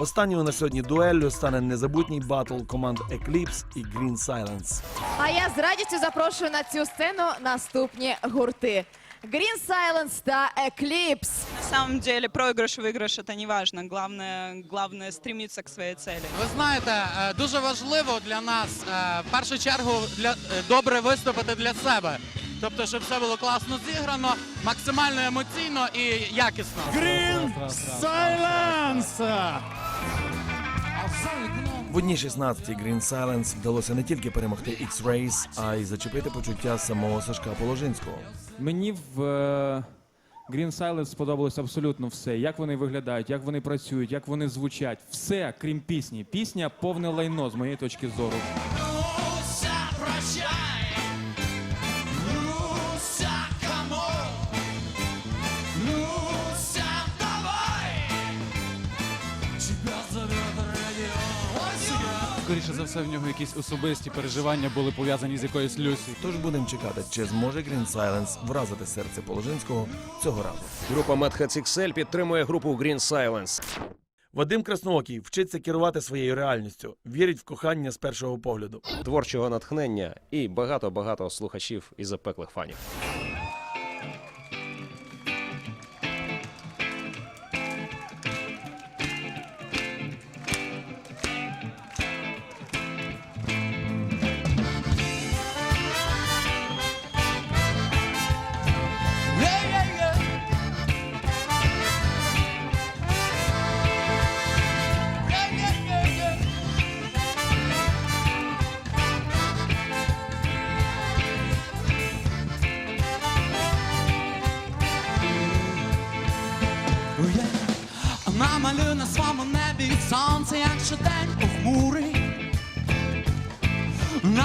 Останньою на сьогодні дуеллю стане незабутній батл команд Eclipse і Green Silence. А я з радістю запрошую на цю сцену наступні гурти: Green Silence та Eclipse. На самом деле проигрыш и выигрыш это не важно. Главное, главное стремиться к своей цели. Ви знаєте, е, дуже важливо для нас е, в першу чергу для е, добре виступити для себе. Тобто, щоб все було класно зіграно, максимально емоційно і якісно. Green Silence! В одній 16 Green Silence вдалося не тільки перемогти X-Race, а й зачепити почуття самого Сашка Положинського. Мені в е, Green Silence сподобалось абсолютно все. Як вони виглядають, як вони працюють, як вони звучать. Все, крім пісні. Пісня повне лайно з моєї точки зору. Скоріше за все, в нього якісь особисті переживання були пов'язані з якоюсь Люсі. Тож будемо чекати, чи зможе Green Silence вразити серце Положинського цього разу. Група Mad XL підтримує групу Green Silence. Вадим Красноокий вчиться керувати своєю реальністю, вірить в кохання з першого погляду. творчого натхнення і багато-багато слухачів і запеклих фанів.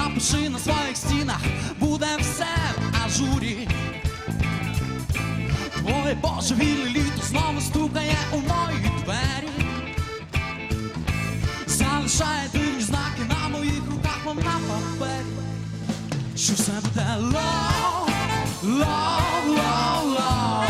Напиши на своїх стінах, буде все в ажурі. Твоє божевіле літо знову стукає у мої двері. Залишає дивні знаки на моїх руках, мов на папері. Що все буде лов, лов, лов, лов.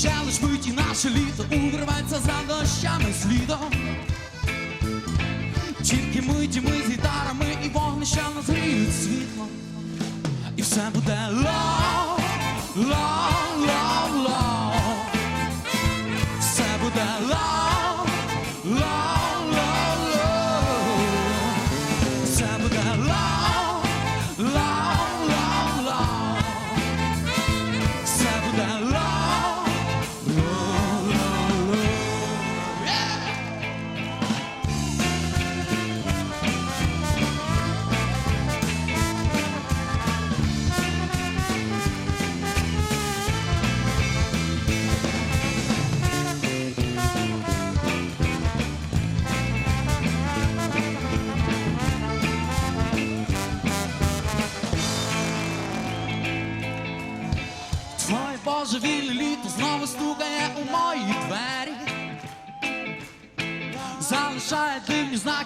Ще лиш мить і наше літо увірветься за дощами слідом. Тільки миті ми з гітарами і вогнища нас гріють світло. І все буде лав, лав, лав, лав. Все буде лав, лав, лав, лав. Все буде лав,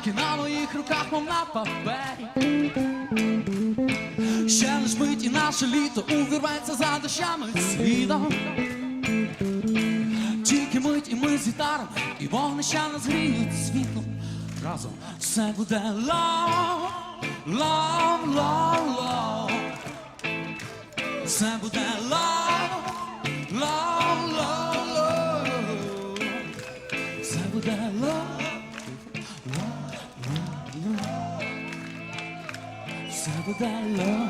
знаки на моїх руках, мов на папері. Ще лиш мить і наше літо увірветься за дощами слідом. Тільки мить і ми з гітаром, і вогнища нас гріють світлом. Разом все буде лав, лав, лав, лав. Все буде лав, лав, лав, лав. Все буде лав, Все буде лав,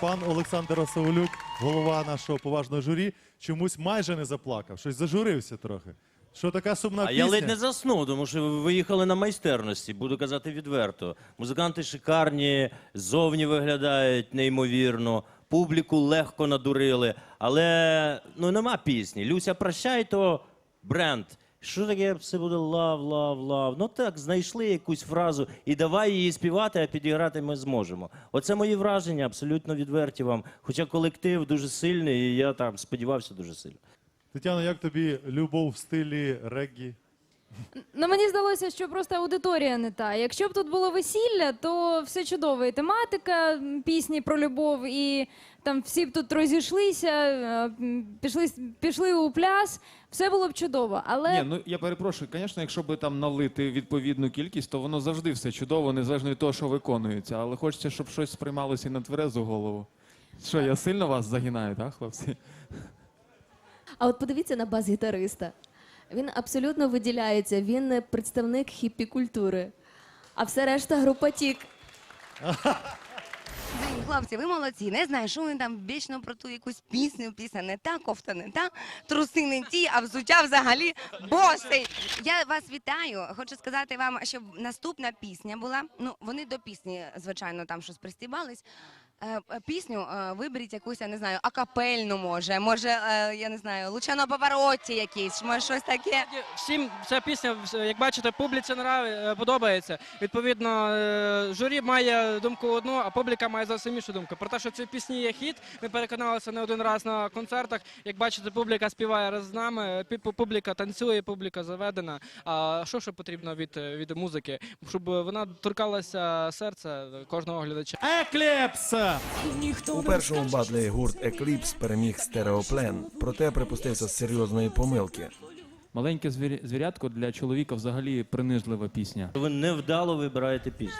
пан Олександр Осаулюк, голова нашого поважного журі, чомусь майже не заплакав. Щось зажурився трохи. Що така сумна А я ледь не заснув, тому що ви виїхали на майстерності, буду казати відверто. Музиканти шикарні, зовні виглядають неймовірно, публіку легко надурили, але ну нема пісні. Люся, прощай, то бренд. Що таке все буде лав, лав, лав? Ну так, знайшли якусь фразу і давай її співати, а підіграти ми зможемо. Оце мої враження, абсолютно відверті вам. Хоча колектив дуже сильний, і я там сподівався дуже сильно. Тетяно, як тобі любов в стилі реггі? Ну мені здалося, що просто аудиторія не та. Якщо б тут було весілля, то все чудово. І тематика м, пісні про любов, і там всі б тут розійшлися, е, м, пішли, пішли у пляс, все було б чудово. Але Ні, ну я перепрошую, звісно, якщо би там налити відповідну кількість, то воно завжди все чудово, незалежно від того, що виконується. Але хочеться, щоб щось сприймалося і на тверезу голову. Що, я сильно вас загинаю, так, хлопці? А от подивіться на бас-гітариста. Він абсолютно виділяється. Він представник хіппі культури. А все решта група тік. Хлопці, ви молодці. Не знаю, що вони там вічно про ту якусь пісню, пісня не та, кофта не та, труси не ті, а взуття взагалі босий. Я вас вітаю. Хочу сказати вам, щоб наступна пісня була. Ну, вони до пісні, звичайно, там щось пристібались. Е, е, Пісню е, виберіть якусь, я не знаю, акапельну може, може, я не знаю, Лучано Паваротті якийсь, може щось таке. Всім ця пісня, як бачите, публіці подобається. Відповідно, журі має думку одну, а публіка має зовсім іншу думку. Про те, що ці пісні є хіт, ми переконалися не один раз на концертах. Як бачите, публіка співає раз з нами, публіка танцює, публіка заведена. А що ще потрібно від, від музики? Щоб вона торкалася серця кожного глядача. Екліпс! У першому батлі гурт Eclipse переміг стереоплен, проте припустився серйозної помилки. Маленьке звіря- звірятко для чоловіка взагалі принижлива пісня. Ви невдало вибираєте пісню.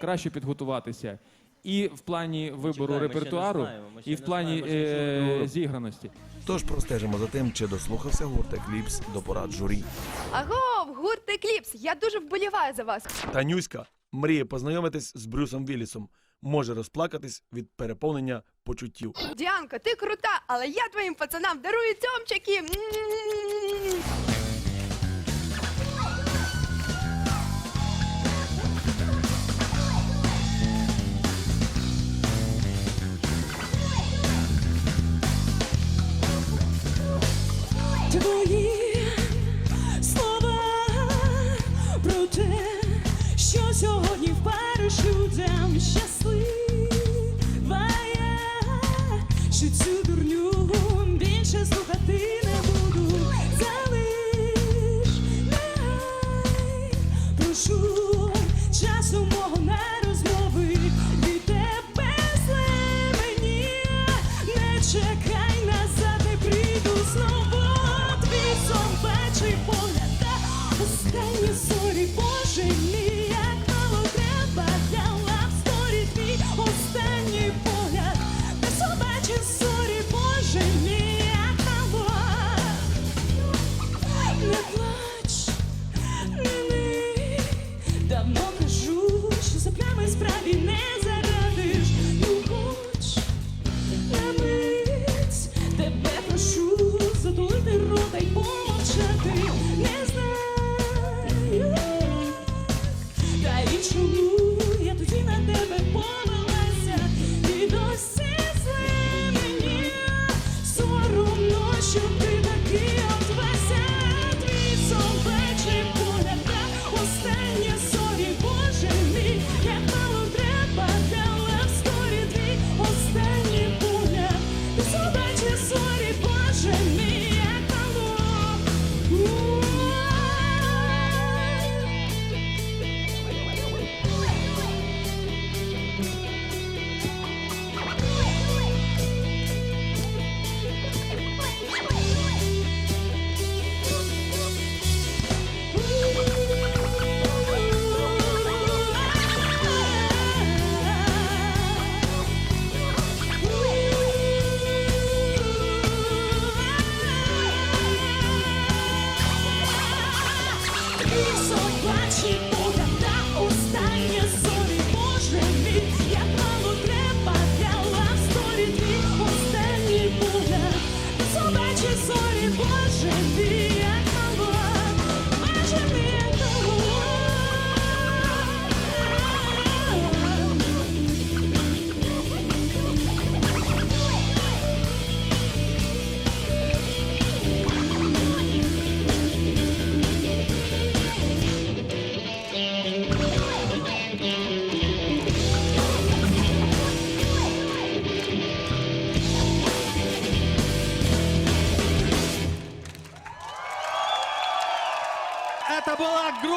Краще підготуватися і в плані вибору ще не репертуару, знаємо, ми ще і в не плані знаємо, що е- зіграності. Тож простежимо за тим, чи дослухався гурт Eclipse до порад журі. Агов, гурт Екліпс, я дуже вболіваю за вас. Танюська мріє познайомитись з Брюсом Віллісом. Може розплакатись від переповнення почуттів. Діанка, ти крута, але я твоїм пацанам дарую цьомчики. М-м-м.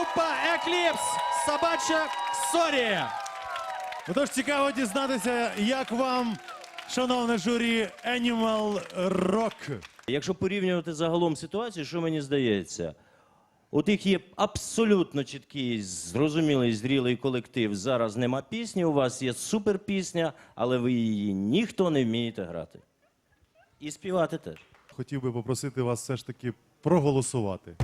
Група Екліпс. Собача Сорі. Отож, цікаво дізнатися, як вам, шановне журі, Animal Rock. Якщо порівнювати загалом ситуацію, що мені здається, у тих є абсолютно чіткий, зрозумілий, зрілий колектив. Зараз нема пісні, у вас є суперпісня, але ви її ніхто не вмієте грати. І співати теж. Хотів би попросити вас все ж таки проголосувати.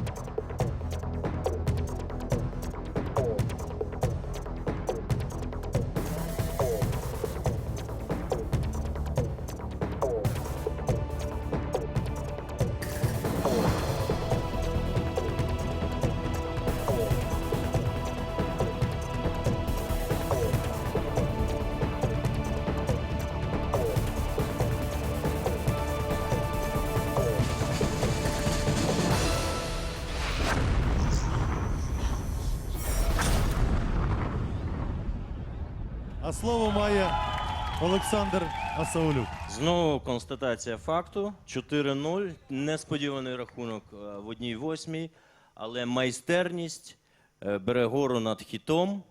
А слово має Олександр Асаулюк. Знову констатація факту: 4-0. Несподіваний рахунок е, в одній восьмій, але майстерність е, бере гору над хітом,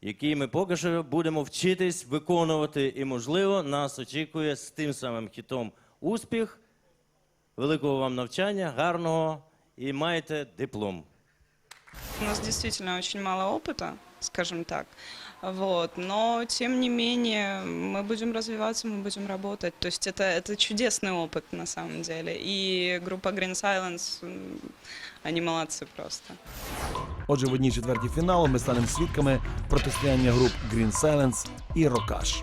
який ми поки що будемо вчитись виконувати. І, можливо, нас очікує з тим самим хітом успіх. Великого вам навчання, гарного і маєте диплом. У нас действительно очень мало опыта, скажем так. Вот. Но, тем не менее, мы будем развиваться, мы будем работать. То есть это, это чудесный опыт на самом деле. И группа Green Silence, м, они молодцы просто. Отже, в одній четвертій фіналу ми станемо свідками протистояння груп Green Silence і Рокаш.